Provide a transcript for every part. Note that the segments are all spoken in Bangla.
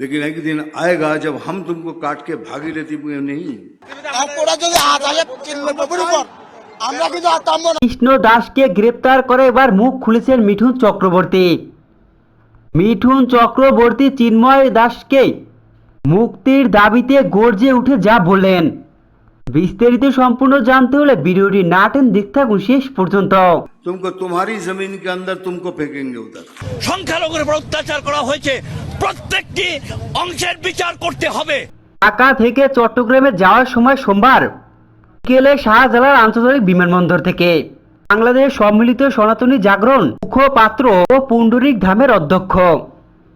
लेकिन एक दिन आएगा जब हम तुमको काट के भागीरथी में नहीं এক ওরা যদি হাত আসে নব্বই উপর আমরা কিন্তু আর থামবো না কৃষ্ণ দাসকে গ্রেপ্তার করে এবার মুখ খুলেছেন মিঠুন চক্রবর্তী মিঠুন চক্রবর্তী চিন্ময় দাসকে মুক্তির দাবিতে গর্জে উঠে যা বললেন বিস্তারিত সম্পূর্ণ জানতে হলে ভিডিওটি না টেন দেখতে থাকুন শেষ পর্যন্ত तुमको तुम्हारी जमीन के अंदर तुमको फेंकेंगे उधर সংখ্যালঘুর উপর অত্যাচার করা হয়েছে প্রত্যেকটি অংশের বিচার করতে হবে। ঢাকা থেকে চট্টগ্রামে যাওয়ার সময় সোমবার বিকেলে শাহজালাল আন্তর্জাতিক বিমানবন্দর থেকে বাংলাদেশ সম্মিলিত সনাতনী জাগরণ মুখপাত্র ও পুণ্ডরিক ধামের অধ্যক্ষ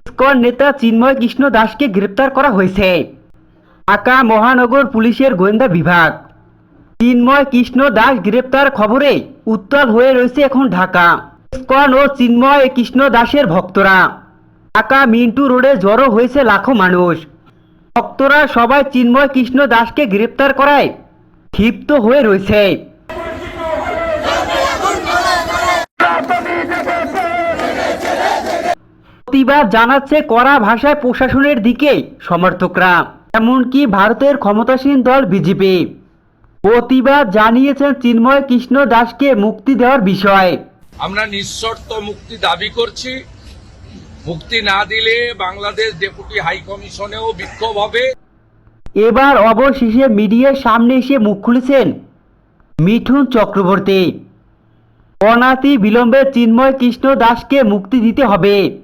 ইসকন নেতা চিন্ময় কৃষ্ণ দাসকে গ্রেপ্তার করা হয়েছে। ঢাকা মহানগর পুলিশের গোয়েন্দা বিভাগ, চিন্ময় কৃষ্ণ দাস গ্রেপ্তার খবরে উত্তাল হয়ে রয়েছে এখন ঢাকা। ইসকন ও চিন্ময় কৃষ্ণ দাসের ভক্তরা। ঢাকা মিন্টু রোডে জড়ো হয়েছে লাখো মানুষ। ভক্তরা সবাই চিন্ময় কৃষ্ণ দাসকে গ্রেপ্তার করায় ক্ষিপ্ত হয়ে রয়েছে। প্রতিবাদ জানাচ্ছে কড়া ভাষায় প্রশাসনের দিকে সমর্থকরা। এমনকি ভারতের ক্ষমতাসীন দল বিজেপি। প্রতিবাদ জানিয়েছেন চিন্ময় কৃষ্ণ দাসকে মুক্তি দেওয়ার বিষয়ে। আমরা নিঃশর্ত মুক্তি দাবি করছি। মুক্তি না দিলে বাংলাদেশ ডেপুটি হাই কমিশনেও বিক্ষোভ হবে। এবার অবশেষে মিডিয়ার সামনে এসে মুখ খুলেছেন মিঠুন চক্রবর্তী। অনাতি বিলম্বে চিন্ময় কৃষ্ণ দাসকে মুক্তি দিতে হবে।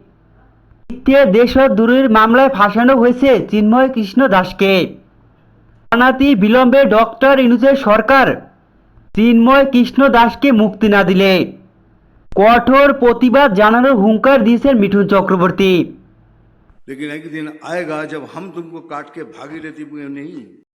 মিথ্যে দূরের মামলায় ফাঁসানো হয়েছে চিন্ময় কৃষ্ণ দাসকে। অনাতি বিলম্বে ডক্টর ইনুজের সরকার চিন্ময় কৃষ্ণ দাসকে মুক্তি না দিলে। কঠোর প্রতিবাদ জানানোর হুঙ্কার দিয়েছেন মিঠুন চক্রবর্তী लेकिन एक दिन आएगा जब हम तुमको काट के भागीरथी में नहीं